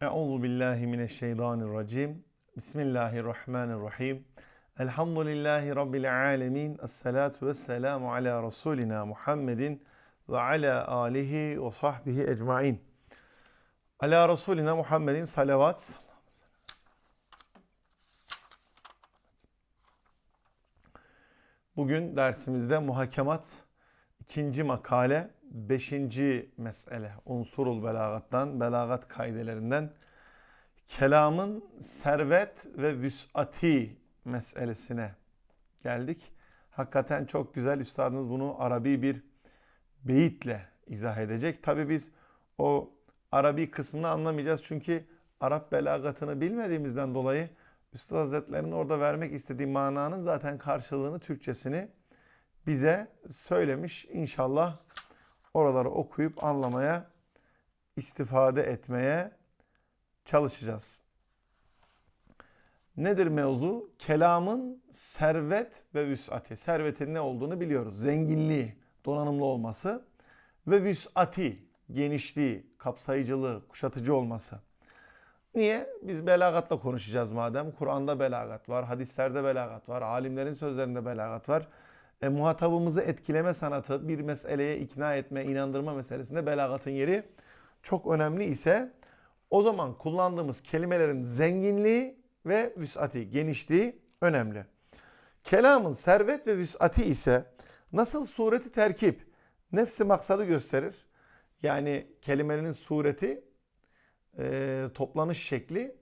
Euzu billahi mineşşeytanirracim. Bismillahirrahmanirrahim. Elhamdülillahi rabbil alamin. Essalatu vesselamu ala rasulina Muhammedin ve ala alihi ve sahbihi ecmaîn. Ala rasulina Muhammedin salavat. Bugün dersimizde muhakemat ikinci makale beşinci mesele unsurul belagattan belagat kaidelerinden kelamın servet ve vüs'ati meselesine geldik. Hakikaten çok güzel üstadınız bunu Arabi bir beyitle izah edecek. Tabi biz o Arabi kısmını anlamayacağız çünkü Arap belagatını bilmediğimizden dolayı Üstad Hazretleri'nin orada vermek istediği mananın zaten karşılığını Türkçesini bize söylemiş. İnşallah oraları okuyup anlamaya, istifade etmeye çalışacağız. Nedir mevzu? Kelamın servet ve vüs'ati. Servetin ne olduğunu biliyoruz. Zenginliği, donanımlı olması ve vüs'ati, genişliği, kapsayıcılığı, kuşatıcı olması. Niye? Biz belagatla konuşacağız madem. Kur'an'da belagat var, hadislerde belagat var, alimlerin sözlerinde belagat var. E, muhatabımızı etkileme sanatı, bir meseleye ikna etme, inandırma meselesinde belagatın yeri çok önemli ise o zaman kullandığımız kelimelerin zenginliği ve vüs'ati, genişliği önemli. Kelamın servet ve vüs'ati ise nasıl sureti terkip, nefsi maksadı gösterir. Yani kelimenin sureti, e, toplanış şekli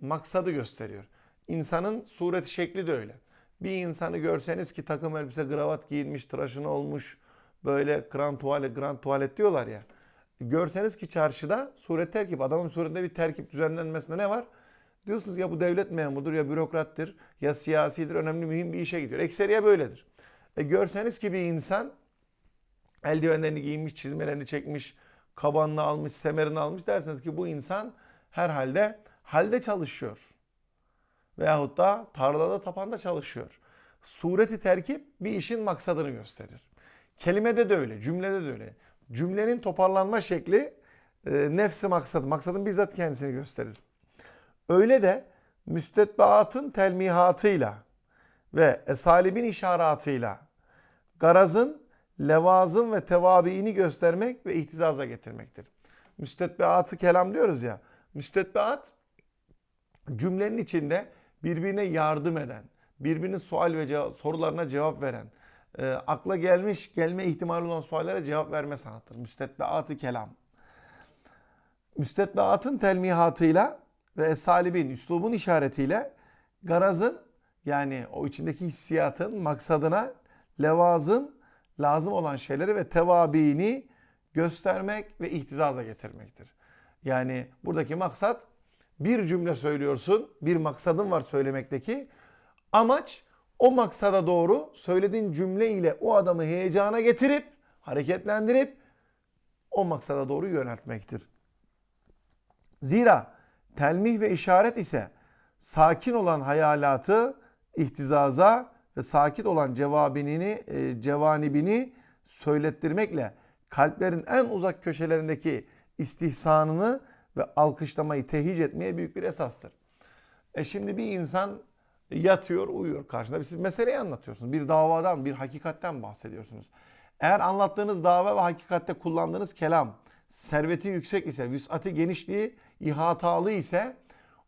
maksadı gösteriyor. İnsanın sureti şekli de öyle. Bir insanı görseniz ki takım elbise, kravat giyinmiş, tıraşını olmuş, böyle grand tuvalet, grand tuvalet diyorlar ya. Görseniz ki çarşıda suret terkip, adamın suretinde bir terkip düzenlenmesinde ne var? Diyorsunuz ya bu devlet memurudur ya bürokrattır ya siyasidir önemli mühim bir işe gidiyor. Ekseriye böyledir. E görseniz ki bir insan eldivenlerini giymiş, çizmelerini çekmiş, kabanını almış, semerini almış derseniz ki bu insan herhalde halde çalışıyor. Veyahut da tarlada tapanda çalışıyor. Sureti terkip bir işin maksadını gösterir. Kelimede de öyle, cümlede de öyle. Cümlenin toparlanma şekli e, nefsi maksadı, maksadın bizzat kendisini gösterir. Öyle de müstetbaatın telmihatıyla ve esalibin işaratıyla garazın levazım ve tevabiini göstermek ve ihtizaza getirmektir. Müstetbeatı kelam diyoruz ya. Müstetbeat cümlenin içinde birbirine yardım eden, birbirinin sual ve cevap, sorularına cevap veren, e, akla gelmiş gelme ihtimali olan suallere cevap verme sanatıdır. Müstetbeatı kelam. Müstetbeatın telmihatıyla ve esalibin, üslubun işaretiyle garazın yani o içindeki hissiyatın maksadına levazım, lazım olan şeyleri ve tevabiini göstermek ve ihtizaza getirmektir. Yani buradaki maksat bir cümle söylüyorsun, bir maksadın var söylemekteki. Amaç o maksada doğru söylediğin cümle ile o adamı heyecana getirip, hareketlendirip o maksada doğru yöneltmektir. Zira telmih ve işaret ise sakin olan hayalatı ihtizaza ve sakit olan cevabini, e, cevanibini söylettirmekle kalplerin en uzak köşelerindeki istihsanını ve alkışlamayı tehic etmeye büyük bir esastır. E şimdi bir insan yatıyor, uyuyor karşında. Siz meseleyi anlatıyorsunuz. Bir davadan, bir hakikatten bahsediyorsunuz. Eğer anlattığınız dava ve hakikatte kullandığınız kelam serveti yüksek ise, vüsati genişliği ihatalı ise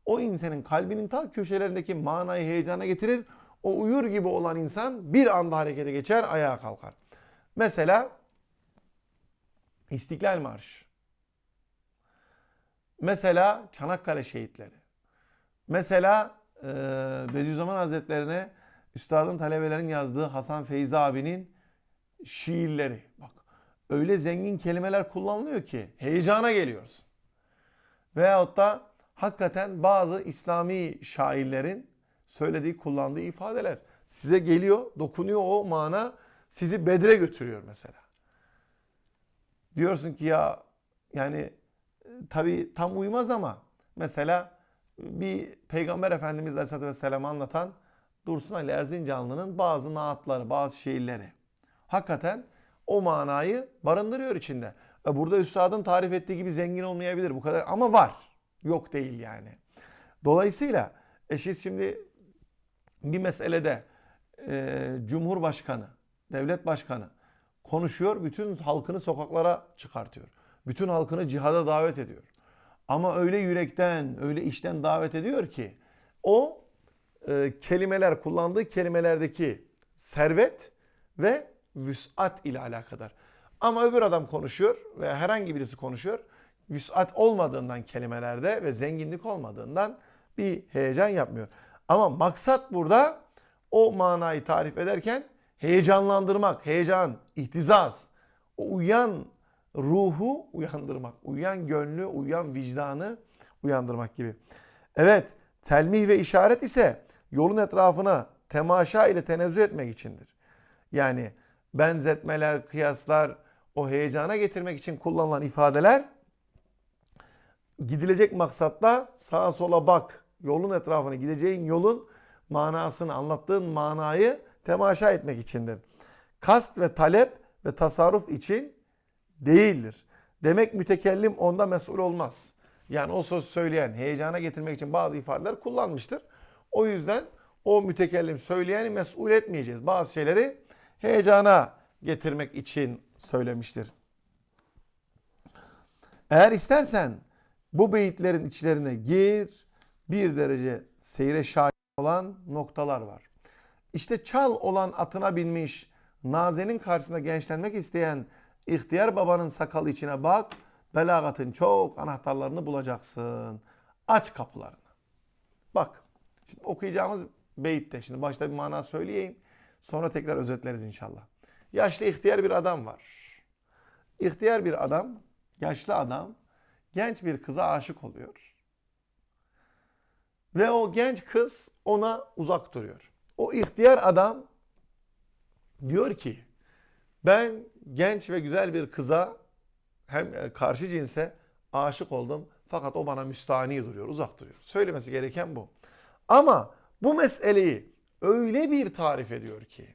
o insanın kalbinin ta köşelerindeki manayı heyecana getirir. O uyur gibi olan insan bir anda harekete geçer, ayağa kalkar. Mesela İstiklal Marşı. Mesela Çanakkale şehitleri. Mesela e, Bediüzzaman Hazretlerine üstadın talebelerin yazdığı Hasan Feyzi abinin şiirleri. Bak öyle zengin kelimeler kullanılıyor ki heyecana geliyorsun. Veyahut da hakikaten bazı İslami şairlerin söylediği, kullandığı ifadeler. Size geliyor, dokunuyor o mana, sizi Bedre götürüyor mesela. Diyorsun ki ya yani tabi tam uymaz ama mesela bir Peygamber Efendimiz Aleyhisselatü Vesselam'ı anlatan Dursun Ali Erzincanlı'nın bazı naatları, bazı şiirleri. Hakikaten o manayı barındırıyor içinde. E burada üstadın tarif ettiği gibi zengin olmayabilir bu kadar ama var. Yok değil yani. Dolayısıyla e siz şimdi bir meselede e, Cumhurbaşkanı, devlet başkanı konuşuyor, bütün halkını sokaklara çıkartıyor. Bütün halkını cihada davet ediyor. Ama öyle yürekten, öyle içten davet ediyor ki o e, kelimeler, kullandığı kelimelerdeki servet ve vüsat ile alakadar. Ama öbür adam konuşuyor veya herhangi birisi konuşuyor. Vüsat olmadığından kelimelerde ve zenginlik olmadığından bir heyecan yapmıyor. Ama maksat burada o manayı tarif ederken heyecanlandırmak, heyecan, ihtizaz, o uyan ruhu uyandırmak, uyan gönlü, uyan vicdanı uyandırmak gibi. Evet, telmih ve işaret ise yolun etrafına temaşa ile tenezzül etmek içindir. Yani benzetmeler, kıyaslar, o heyecana getirmek için kullanılan ifadeler gidilecek maksatta sağa sola bak, yolun etrafına gideceğin yolun manasını, anlattığın manayı temaşa etmek içindir. Kast ve talep ve tasarruf için değildir. Demek mütekellim onda mesul olmaz. Yani o söz söyleyen heyecana getirmek için bazı ifadeler kullanmıştır. O yüzden o mütekellim söyleyeni mesul etmeyeceğiz. Bazı şeyleri heyecana getirmek için söylemiştir. Eğer istersen bu beyitlerin içlerine gir, bir derece seyre şahit olan noktalar var. İşte çal olan atına binmiş, Naze'nin karşısında gençlenmek isteyen ihtiyar babanın sakalı içine bak, belagatın çok anahtarlarını bulacaksın. Aç kapılarını. Bak, şimdi okuyacağımız beyitte, şimdi başta bir mana söyleyeyim, sonra tekrar özetleriz inşallah. Yaşlı ihtiyar bir adam var. İhtiyar bir adam, yaşlı adam, genç bir kıza aşık oluyor. Ve o genç kız ona uzak duruyor. O ihtiyar adam diyor ki ben genç ve güzel bir kıza hem karşı cinse aşık oldum fakat o bana müstahni duruyor, uzak duruyor. Söylemesi gereken bu. Ama bu meseleyi öyle bir tarif ediyor ki,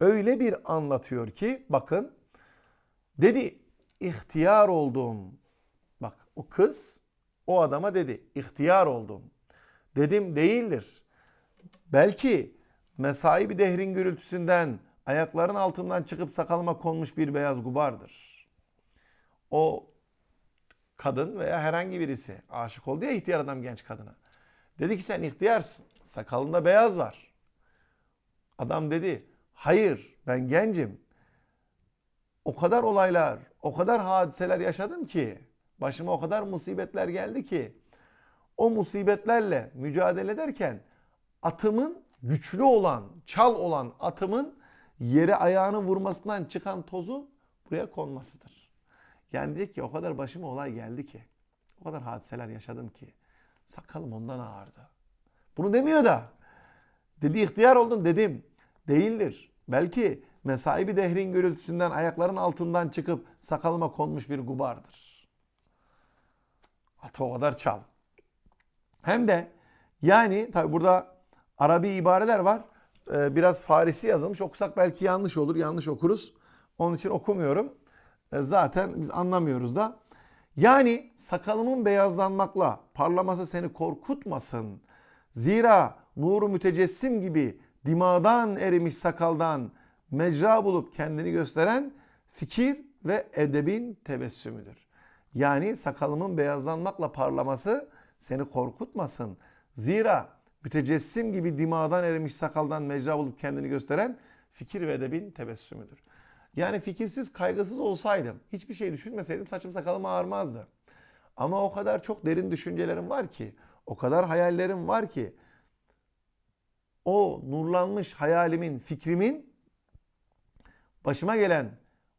öyle bir anlatıyor ki bakın dedi ihtiyar oldum. Bak o kız o adama dedi ihtiyar oldum. Dedim değildir. Belki mesai bir dehrin gürültüsünden ayakların altından çıkıp sakalıma konmuş bir beyaz gubardır. O kadın veya herhangi birisi aşık oldu ya ihtiyar adam genç kadına. Dedi ki sen ihtiyarsın. Sakalında beyaz var. Adam dedi hayır ben gencim. O kadar olaylar, o kadar hadiseler yaşadım ki başıma o kadar musibetler geldi ki o musibetlerle mücadele ederken atımın güçlü olan, çal olan atımın yere ayağını vurmasından çıkan tozun buraya konmasıdır. Yani diyor ki o kadar başıma olay geldi ki, o kadar hadiseler yaşadım ki sakalım ondan ağırdı. Bunu demiyor da. Dedi ihtiyar oldun dedim. Değildir. Belki mesai bir dehrin gürültüsünden ayakların altından çıkıp sakalıma konmuş bir gubardır. Atı o kadar çal. Hem de yani tabi burada Arabi ibareler var. Ee, biraz Farisi yazılmış. Okusak belki yanlış olur. Yanlış okuruz. Onun için okumuyorum. Ee, zaten biz anlamıyoruz da. Yani sakalımın beyazlanmakla parlaması seni korkutmasın. Zira nuru mütecessim gibi dimadan erimiş sakaldan mecra bulup kendini gösteren fikir ve edebin tebessümüdür. Yani sakalımın beyazlanmakla parlaması seni korkutmasın. Zira mütecessim gibi dimadan erimiş sakaldan mecra bulup kendini gösteren fikir ve edebin tebessümüdür. Yani fikirsiz, kaygısız olsaydım, hiçbir şey düşünmeseydim saçım sakalım ağarmazdı. Ama o kadar çok derin düşüncelerim var ki, o kadar hayallerim var ki, o nurlanmış hayalimin, fikrimin başıma gelen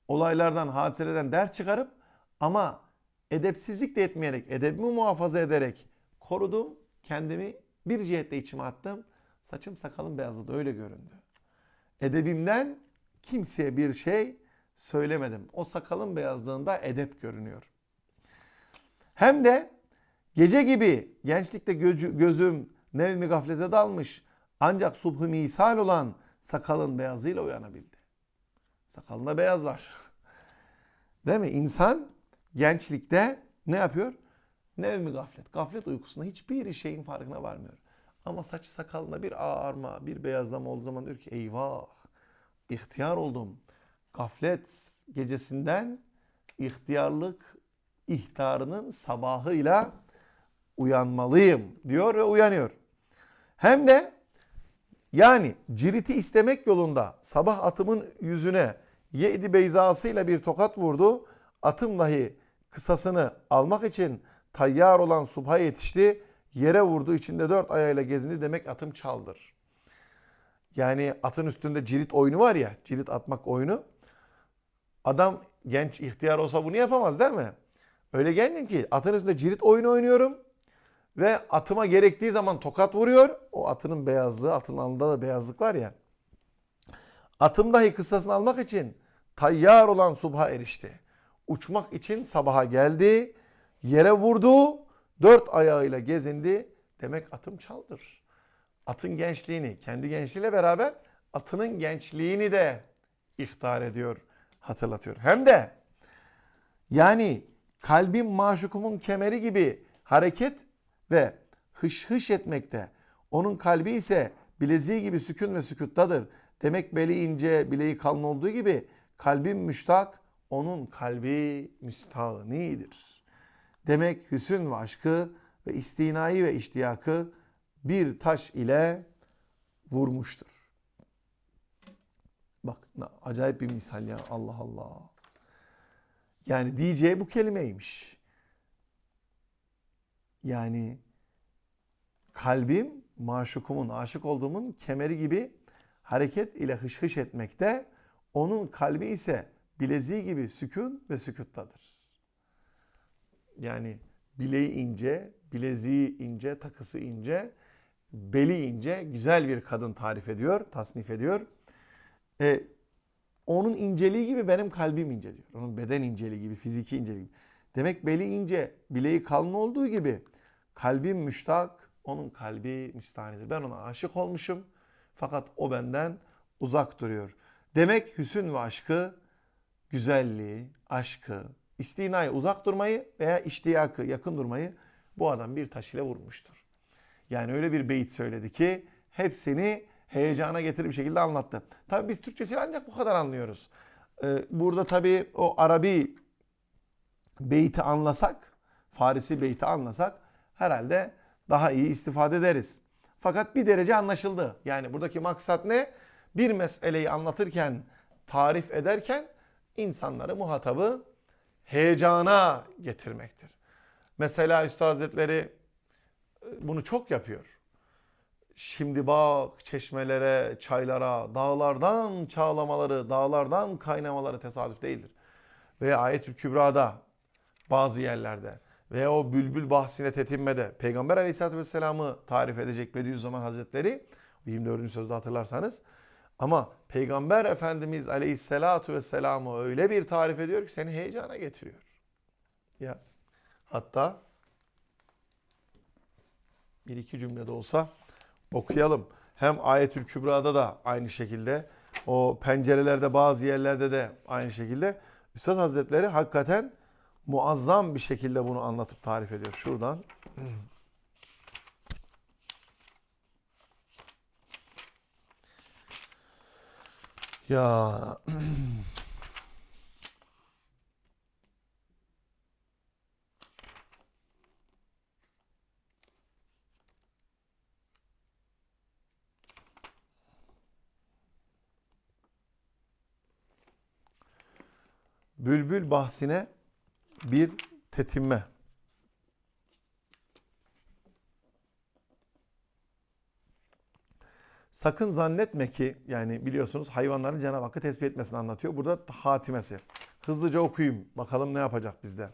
olaylardan, hadiselerden ders çıkarıp ama edepsizlik de etmeyerek, edebimi muhafaza ederek korudum. Kendimi bir cihette içime attım. Saçım sakalım beyazladı öyle göründü. Edebimden kimseye bir şey söylemedim. O sakalın beyazlığında edep görünüyor. Hem de gece gibi gençlikte gözüm nevmi gaflete dalmış ancak subhu misal olan sakalın beyazıyla uyanabildi. Sakalında beyaz var. Değil mi? İnsan gençlikte ne yapıyor? Nevmi gaflet. Gaflet uykusunda hiçbir şeyin farkına varmıyor. Ama saç sakalına bir ağarma, bir beyazlama olduğu zaman diyor ki eyvah ihtiyar oldum. Gaflet gecesinden ihtiyarlık ihtarının sabahıyla uyanmalıyım diyor ve uyanıyor. Hem de yani ciriti istemek yolunda sabah atımın yüzüne Ye'di beyzasıyla bir tokat vurdu. Atım dahi kısasını almak için tayyar olan subha yetişti. Yere vurdu içinde dört ayağıyla gezindi demek atım çaldır. Yani atın üstünde cirit oyunu var ya cirit atmak oyunu. Adam genç ihtiyar olsa bunu yapamaz değil mi? Öyle geldim ki atın üstünde cirit oyunu oynuyorum. Ve atıma gerektiği zaman tokat vuruyor. O atının beyazlığı, atın alnında da beyazlık var ya. Atım dahi kıssasını almak için tayyar olan subha erişti. Uçmak için sabaha geldi. Yere vurdu. Dört ayağıyla gezindi. Demek atım çaldır. Atın gençliğini, kendi gençliğiyle beraber atının gençliğini de ihtar ediyor, hatırlatıyor. Hem de yani kalbim maşukumun kemeri gibi hareket ve hış hış etmekte. Onun kalbi ise bileziği gibi sükun ve sükuttadır. Demek beli ince, bileği kalın olduğu gibi kalbim müştak, onun kalbi müstahnidir. Demek hüsün ve aşkı ve istinayı ve iştiyakı bir taş ile vurmuştur. Bak acayip bir misal ya Allah Allah. Yani diyeceği bu kelimeymiş. Yani kalbim maşukumun, aşık olduğumun kemeri gibi hareket ile hış hış etmekte. Onun kalbi ise bileziği gibi sükun ve sükuttadır. Yani bileği ince, bileziği ince, takısı ince, beli ince, güzel bir kadın tarif ediyor, tasnif ediyor. E, onun inceliği gibi benim kalbim ince diyor. Onun beden inceliği gibi, fiziki inceliği gibi. Demek beli ince, bileği kalın olduğu gibi kalbim müştak, onun kalbi müstahanidir. Ben ona aşık olmuşum fakat o benden uzak duruyor. Demek hüsün ve aşkı, güzelliği, aşkı, istinayı uzak durmayı veya iştiyakı yakın durmayı bu adam bir taş ile vurmuştur. Yani öyle bir beyit söyledi ki hepsini heyecana getirir bir şekilde anlattı. Tabi biz Türkçesini ancak bu kadar anlıyoruz. Ee, burada tabi o Arabi beyti anlasak, Farisi beyti anlasak herhalde daha iyi istifade ederiz. Fakat bir derece anlaşıldı. Yani buradaki maksat ne? Bir meseleyi anlatırken, tarif ederken insanları muhatabı heyecana getirmektir. Mesela Üstad Hazretleri e, bunu çok yapıyor. Şimdi bak çeşmelere, çaylara, dağlardan çağlamaları, dağlardan kaynamaları tesadüf değildir. Ve Ayetül Kübra'da bazı yerlerde ve o bülbül bahsine tetinmede Peygamber Aleyhisselatü Vesselam'ı tarif edecek Bediüzzaman Hazretleri 24. sözde hatırlarsanız ama Peygamber Efendimiz Aleyhisselatü Vesselam'ı öyle bir tarif ediyor ki seni heyecana getiriyor. Ya hatta bir iki cümlede olsa okuyalım. Hem Ayetül Kübra'da da aynı şekilde o pencerelerde bazı yerlerde de aynı şekilde Üstad Hazretleri hakikaten muazzam bir şekilde bunu anlatıp tarif ediyor. Şuradan ya Bülbül bahsine bir tetinme. Sakın zannetme ki yani biliyorsunuz hayvanların Cenab-ı Hakk'ı tesbih etmesini anlatıyor. Burada hatimesi. Hızlıca okuyayım bakalım ne yapacak bizde.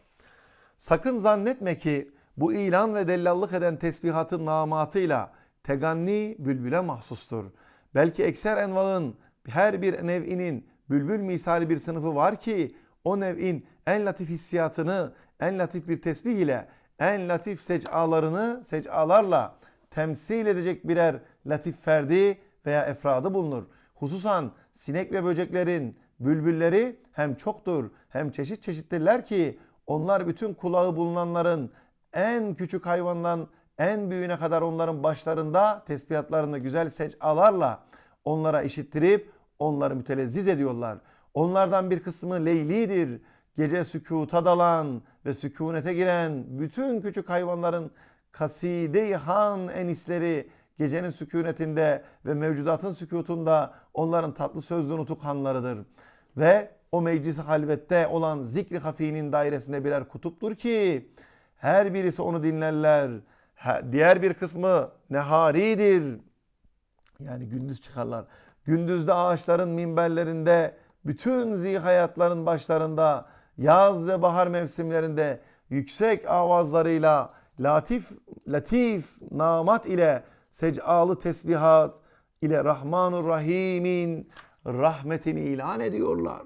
Sakın zannetme ki bu ilan ve dellallık eden tesbihatın namatıyla teganni bülbüle mahsustur. Belki ekser envağın her bir nev'inin bülbül misali bir sınıfı var ki o nev'in en latif hissiyatını en latif bir tesbih ile en latif secalarını secalarla temsil edecek birer latif ferdi veya efradı bulunur. Hususan sinek ve böceklerin bülbülleri hem çoktur hem çeşit çeşittirler ki onlar bütün kulağı bulunanların en küçük hayvandan en büyüğüne kadar onların başlarında tesbihatlarını güzel secalarla onlara işittirip onları mütelezziz ediyorlar. Onlardan bir kısmı leylidir. Gece sükuta dalan ve sükunete giren bütün küçük hayvanların kaside-i han enisleri gecenin sükunetinde ve mevcudatın sükutunda onların tatlı sözlü nutuk hanlarıdır. Ve o meclis halvette olan zikri hafinin dairesinde birer kutuptur ki her birisi onu dinlerler. Diğer bir kısmı neharidir. Yani gündüz çıkarlar. Gündüzde ağaçların minberlerinde, bütün zihayatların başlarında, yaz ve bahar mevsimlerinde yüksek avazlarıyla, latif, latif namat ile, secalı tesbihat ile Rahmanur Rahim'in rahmetini ilan ediyorlar.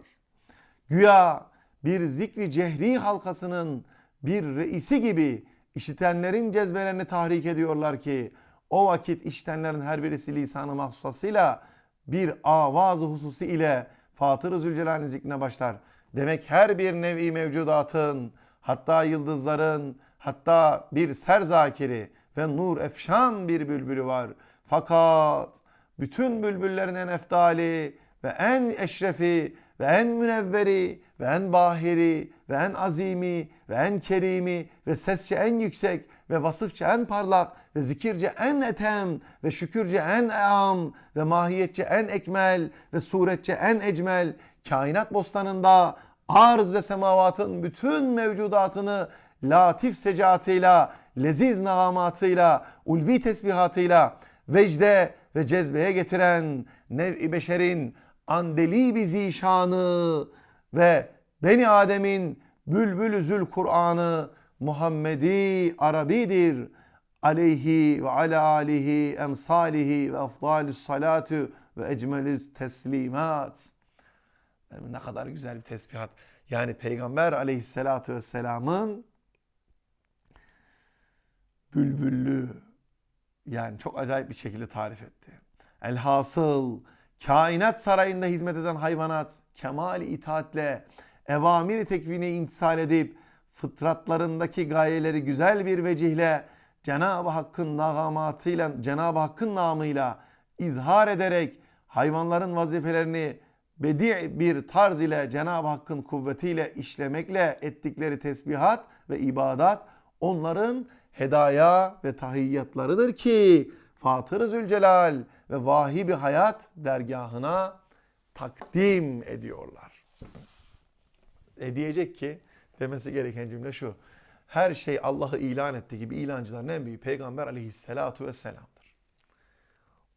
Güya bir zikri cehri halkasının bir reisi gibi işitenlerin cezbelerini tahrik ediyorlar ki o vakit işitenlerin her birisi lisanı mahsusasıyla bir avaz hususi ile Fatır-ı Zülcelal'in zikrine başlar. Demek her bir nevi mevcudatın hatta yıldızların hatta bir serzakiri ve nur efşan bir bülbülü var. Fakat bütün bülbüllerin en eftali ve en eşrefi ve en münevveri ve en bahiri ve en azimi ve en kerimi ve sesçe en yüksek ve vasıfça en parlak ve zikirce en etem ve şükürce en eam ve mahiyetçe en ekmel ve suretçe en ecmel kainat bostanında arz ve semavatın bütün mevcudatını latif secaatıyla, leziz nagamatıyla, ulvi tesbihatıyla vecde ve cezbeye getiren nev-i beşerin andeli zişanı ve Beni Adem'in bülbülü zül Kur'an'ı Muhammedi Arabidir. Aleyhi ve ala alihi emsalihi ve afdalü salatu ve ecmelü teslimat. Ne kadar güzel bir tesbihat. Yani Peygamber aleyhissalatu vesselamın bülbüllü yani çok acayip bir şekilde tarif etti. Elhasıl kainat sarayında hizmet eden hayvanat kemali itaatle evamiri tekvine imtisal edip fıtratlarındaki gayeleri güzel bir vecihle Cenab-ı Hakk'ın nagamatıyla, Cenab-ı Hakk'ın namıyla izhar ederek hayvanların vazifelerini bedi bir tarz ile Cenab-ı Hakk'ın kuvvetiyle işlemekle ettikleri tesbihat ve ibadat onların hedaya ve tahiyyatlarıdır ki Fatır-ı Zülcelal ve Vahibi Hayat dergahına takdim ediyorlar. E diyecek ki demesi gereken cümle şu. Her şey Allah'ı ilan ettiği gibi ilancıların en büyüğü Peygamber aleyhissalatu vesselam'dır.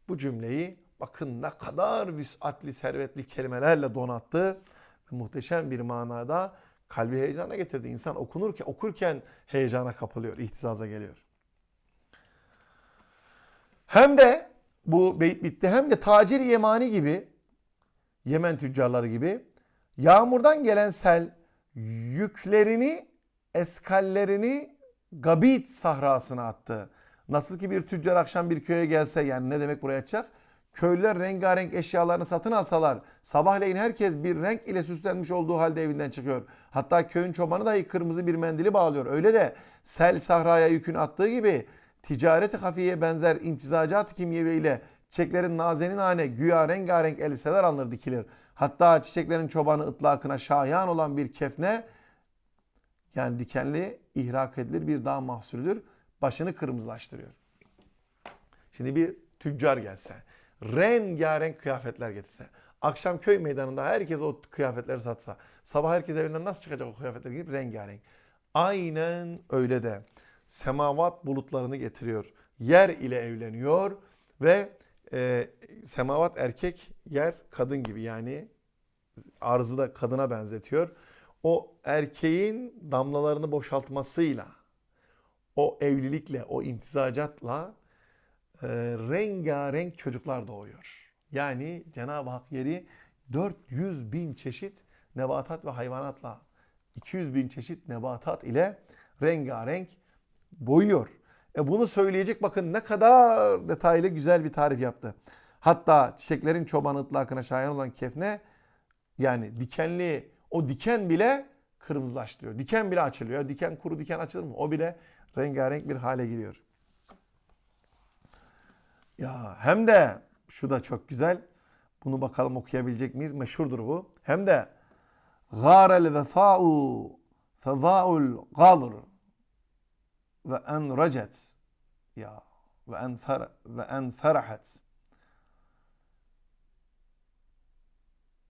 Bu cümleyi bakın ne kadar vüsatli, servetli kelimelerle donattı. Ve muhteşem bir manada kalbi heyecana getirdi. İnsan okunurken, okurken heyecana kapılıyor, ihtizaza geliyor. Hem de bu beyt bitti hem de tacir yemani gibi Yemen tüccarları gibi yağmurdan gelen sel yüklerini eskallerini Gabit sahrasına attı. Nasıl ki bir tüccar akşam bir köye gelse yani ne demek buraya açacak? Köylüler rengarenk eşyalarını satın alsalar sabahleyin herkes bir renk ile süslenmiş olduğu halde evinden çıkıyor. Hatta köyün çobanı dahi kırmızı bir mendili bağlıyor. Öyle de sel sahraya yükünü attığı gibi ticareti hafiye benzer imtizacat kimyevi ile çiçeklerin nazenin hane güya rengarenk elbiseler alınır dikilir. Hatta çiçeklerin çobanı ıtlakına şayan olan bir kefne yani dikenli ihrak edilir bir dağ mahsulüdür. Başını kırmızılaştırıyor. Şimdi bir tüccar gelse, rengarenk kıyafetler getirse, akşam köy meydanında herkes o kıyafetleri satsa, sabah herkes evinden nasıl çıkacak o kıyafetler giyip rengarenk. Aynen öyle de semavat bulutlarını getiriyor. Yer ile evleniyor ve e, semavat erkek, yer kadın gibi yani arzı da kadına benzetiyor. O erkeğin damlalarını boşaltmasıyla, o evlilikle, o imtizacatla e, rengarenk çocuklar doğuyor. Yani Cenab-ı Hak yeri 400 bin çeşit nebatat ve hayvanatla 200 bin çeşit nebatat ile rengarenk boyuyor. E bunu söyleyecek bakın ne kadar detaylı güzel bir tarif yaptı. Hatta çiçeklerin çoban ıtlakına şayan olan kefne yani dikenli o diken bile kırmızılaştırıyor. Diken bile açılıyor. Diken kuru diken açılır mı? O bile rengarenk bir hale giriyor. Ya hem de şu da çok güzel. Bunu bakalım okuyabilecek miyiz? Meşhurdur bu. Hem de gârel vefâ'u fezâ'ul gâdır ve en recet ya ve en fer ve en ferahat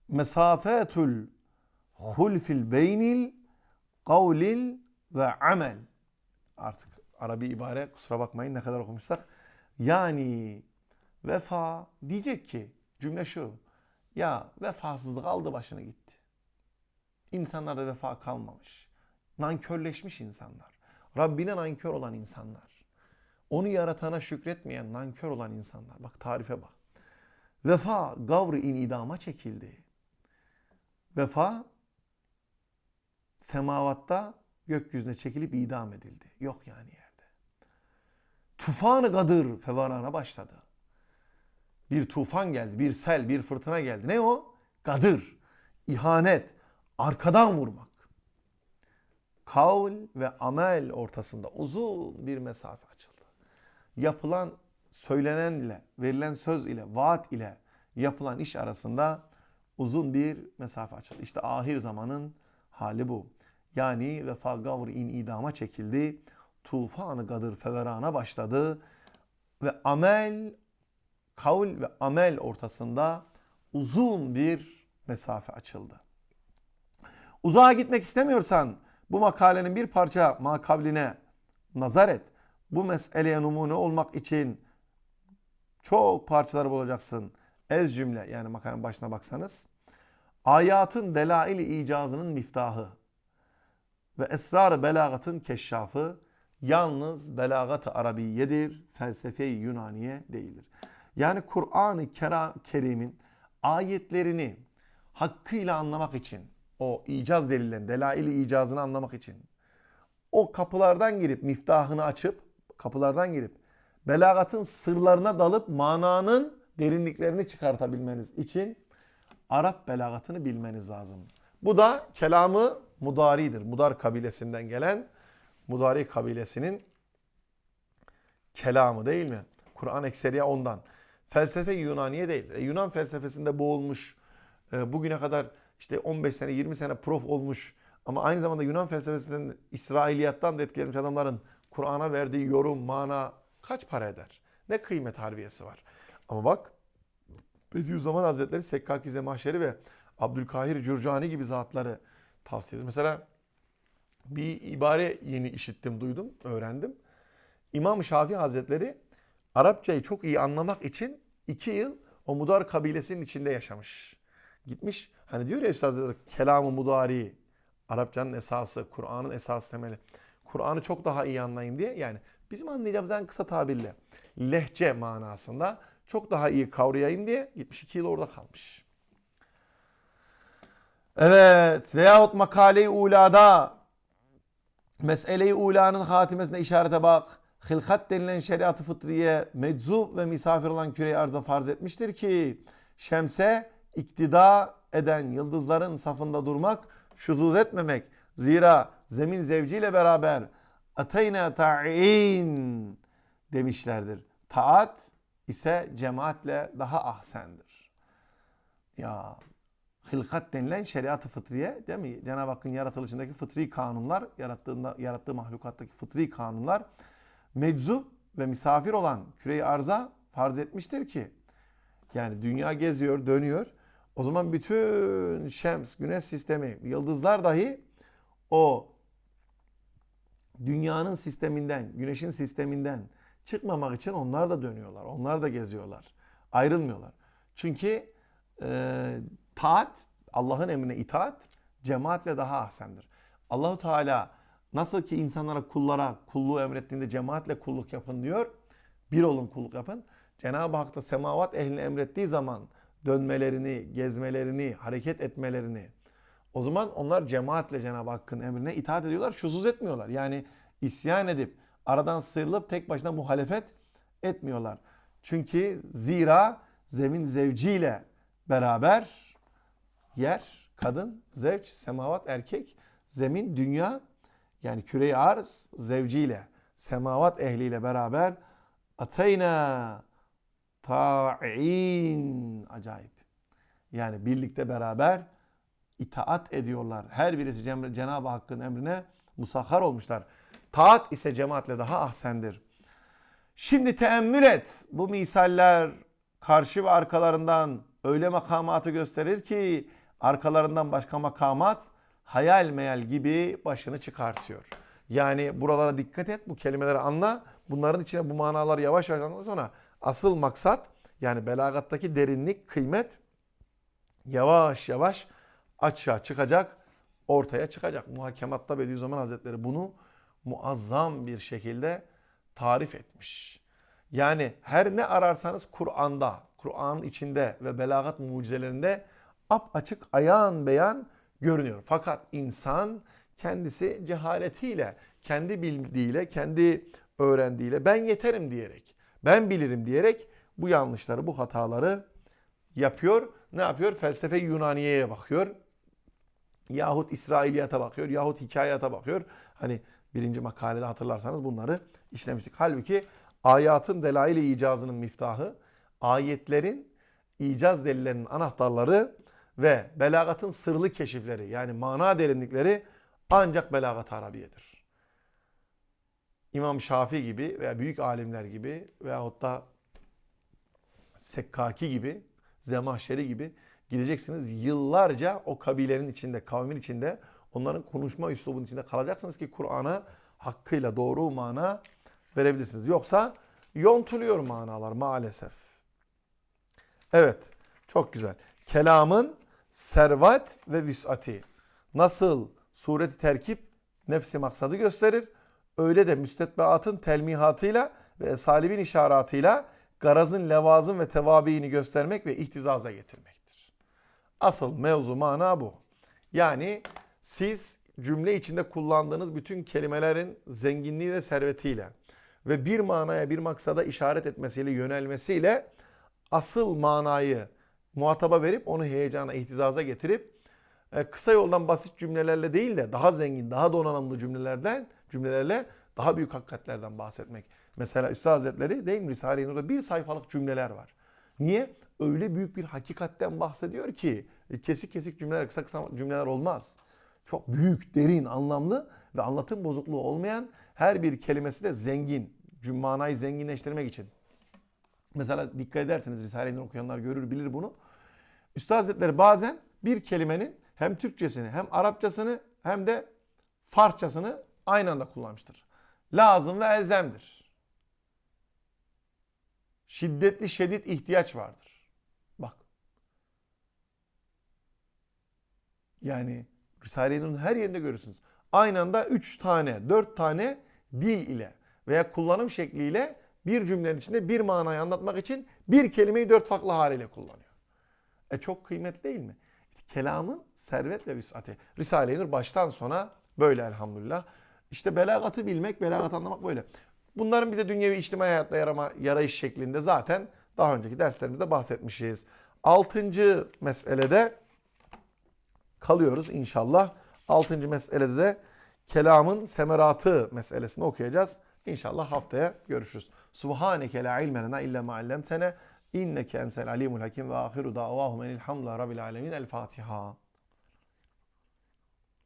mesafetul hulfil beynil kavlil ve amel artık Arabi ibare kusura bakmayın ne kadar okumuşsak yani vefa diyecek ki cümle şu ya vefasızlık aldı başını gitti. İnsanlarda vefa kalmamış. Nankörleşmiş insanlar. Rabbine nankör olan insanlar. Onu yaratana şükretmeyen nankör olan insanlar. Bak tarife bak. Vefa gavr-ı inidama çekildi. Vefa semavatta gökyüzüne çekilip idam edildi. Yok yani yerde. Tufanı gadır fevarana başladı. Bir tufan geldi, bir sel, bir fırtına geldi. Ne o? Gadır, ihanet, arkadan vurmak. Kavl ve amel ortasında uzun bir mesafe açıldı. Yapılan, söylenen ile, verilen söz ile, vaat ile yapılan iş arasında uzun bir mesafe açıldı. İşte ahir zamanın hali bu. Yani vefa gavr in idama çekildi. Tufanı gadır feverana başladı. Ve amel, kavl ve amel ortasında uzun bir mesafe açıldı. Uzağa gitmek istemiyorsan bu makalenin bir parça makabline nazar et. Bu meseleye numune olmak için çok parçalar bulacaksın. Ez cümle yani makalenin başına baksanız. Ayatın delail icazının miftahı ve esrar belagatın keşşafı yalnız belagat-ı arabiyedir, felsefe-i Yunaniye değildir. Yani Kur'an-ı Kerim'in ayetlerini hakkıyla anlamak için, o icaz delillerini, delail icazını anlamak için o kapılardan girip miftahını açıp kapılardan girip belagatın sırlarına dalıp mananın derinliklerini çıkartabilmeniz için Arap belagatını bilmeniz lazım. Bu da kelamı mudaridir. Mudar kabilesinden gelen mudari kabilesinin kelamı değil mi? Kur'an ekseriye ondan. Felsefe Yunaniye değil. E, Yunan felsefesinde boğulmuş, e, bugüne kadar işte 15 sene 20 sene prof olmuş ama aynı zamanda Yunan felsefesinden İsrailiyattan da etkilenmiş adamların Kur'an'a verdiği yorum, mana kaç para eder? Ne kıymet harbiyesi var? Ama bak Bediüzzaman Hazretleri Sekkaki Zemahşeri ve Abdülkahir Cürcani gibi zatları tavsiye eder. Mesela bir ibare yeni işittim, duydum, öğrendim. İmam Şafii Hazretleri Arapçayı çok iyi anlamak için iki yıl o Mudar kabilesinin içinde yaşamış. Gitmiş hani diyor ya Üstad kelamı mudari Arapçanın esası, Kur'an'ın esas temeli. Kur'an'ı çok daha iyi anlayayım diye yani bizim anlayacağımız en kısa tabirle lehçe manasında çok daha iyi kavrayayım diye gitmiş iki yıl orada kalmış. Evet veyahut makale-i ulada mesele-i ulanın hatimesine işarete bak. Hilkat denilen şeriatı fıtriye meczup ve misafir olan küre arza farz etmiştir ki şemse iktida eden yıldızların safında durmak, şuzuz etmemek. Zira zemin zevciyle beraber ateyne ta'in demişlerdir. Taat ise cemaatle daha ahsendir. Ya hilkat denilen şeriat-ı fıtriye değil mi? Cenab-ı Hakk'ın yaratılışındaki fıtri kanunlar, yarattığında, yarattığı mahlukattaki fıtri kanunlar meczup ve misafir olan küre-i arza farz etmiştir ki yani dünya geziyor, dönüyor. O zaman bütün şems, güneş sistemi, yıldızlar dahi o dünyanın sisteminden, güneşin sisteminden çıkmamak için onlar da dönüyorlar. Onlar da geziyorlar. Ayrılmıyorlar. Çünkü e, taat, Allah'ın emrine itaat cemaatle daha ahsendir. Allahu Teala nasıl ki insanlara kullara kulluğu emrettiğinde cemaatle kulluk yapın diyor. Bir olun kulluk yapın. Cenab-ı Hak da semavat ehlini emrettiği zaman dönmelerini, gezmelerini, hareket etmelerini o zaman onlar cemaatle Cenab-ı Hakk'ın emrine itaat ediyorlar. Şusuz etmiyorlar. Yani isyan edip aradan sıyrılıp tek başına muhalefet etmiyorlar. Çünkü zira zemin zevciyle beraber yer, kadın, zevç, semavat, erkek zemin, dünya yani küre-i arz zevciyle, semavat ehliyle beraber ateyna ta'in acayip. Yani birlikte beraber itaat ediyorlar. Her birisi Cenab-ı Hakk'ın emrine musahhar olmuşlar. Taat ise cemaatle daha ahsendir. Şimdi teemmül et. Bu misaller karşı ve arkalarından öyle makamatı gösterir ki arkalarından başka makamat hayal meyal gibi başını çıkartıyor. Yani buralara dikkat et, bu kelimeleri anla. Bunların içine bu manalar yavaş yavaş anladın sonra asıl maksat yani belagattaki derinlik, kıymet yavaş yavaş açığa çıkacak, ortaya çıkacak. Muhakematta Bediüzzaman Hazretleri bunu muazzam bir şekilde tarif etmiş. Yani her ne ararsanız Kur'an'da, Kur'an'ın içinde ve belagat mucizelerinde ap açık ayan beyan görünüyor. Fakat insan kendisi cehaletiyle, kendi bildiğiyle, kendi öğrendiğiyle ben yeterim diyerek, ben bilirim diyerek bu yanlışları, bu hataları yapıyor. Ne yapıyor? Felsefe Yunaniye'ye bakıyor. Yahut İsrailiyata bakıyor. Yahut hikayata bakıyor. Hani birinci makalede hatırlarsanız bunları işlemiştik. Halbuki ayatın delail-i icazının miftahı, ayetlerin icaz delillerinin anahtarları ve belagatın sırlı keşifleri yani mana derinlikleri ancak belagat arabiyedir. İmam Şafii gibi veya büyük alimler gibi veyahut da Sekkaki gibi, Zemahşeri gibi gideceksiniz yıllarca o kabilenin içinde, kavmin içinde, onların konuşma üslubunun içinde kalacaksınız ki Kur'an'a hakkıyla doğru mana verebilirsiniz. Yoksa yontuluyor manalar maalesef. Evet, çok güzel. Kelamın servat ve vüsati. Nasıl sureti terkip nefsi maksadı gösterir, öyle de müstetbeatın telmihatıyla ve salibin işaratıyla garazın levazım ve tevabiini göstermek ve ihtizaza getirmektir. Asıl mevzu mana bu. Yani siz cümle içinde kullandığınız bütün kelimelerin zenginliği ve servetiyle ve bir manaya bir maksada işaret etmesiyle yönelmesiyle asıl manayı muhataba verip onu heyecana, ihtizaza getirip e, kısa yoldan basit cümlelerle değil de daha zengin, daha donanımlı cümlelerden cümlelerle daha büyük hakikatlerden bahsetmek. Mesela Üstad Hazretleri değil mi Risale-i Nur'da bir sayfalık cümleler var. Niye? Öyle büyük bir hakikatten bahsediyor ki e, kesik kesik cümleler, kısa kısa cümleler olmaz. Çok büyük, derin, anlamlı ve anlatım bozukluğu olmayan her bir kelimesi de zengin. Manayı zenginleştirmek için. Mesela dikkat ederseniz Risale-i Nur okuyanlar görür bilir bunu. Üstad Hazretleri bazen bir kelimenin hem Türkçesini hem Arapçasını hem de Farsçasını aynı anda kullanmıştır. Lazım ve elzemdir. Şiddetli şiddet ihtiyaç vardır. Bak. Yani Risale-i her yerinde görürsünüz. Aynı anda 3 tane, 4 tane dil ile veya kullanım şekliyle bir cümlenin içinde bir manayı anlatmak için bir kelimeyi dört farklı haliyle kullanıyor. E çok kıymetli değil mi? İşte kelamın servet ve vüsati. Risale-i Nur baştan sona böyle elhamdülillah. İşte belagatı bilmek, belagat anlamak böyle. Bunların bize dünyevi içtimai hayatta yarama, yarayış şeklinde zaten daha önceki derslerimizde bahsetmişiz. Altıncı meselede kalıyoruz inşallah. Altıncı meselede de kelamın semeratı meselesini okuyacağız. İnşallah haftaya görüşürüz. Subhaneke la ilme illa ma إنك أنت العليم الحكيم وآخر دعواهم أن الحمد لله رب العالمين. الفاتحة.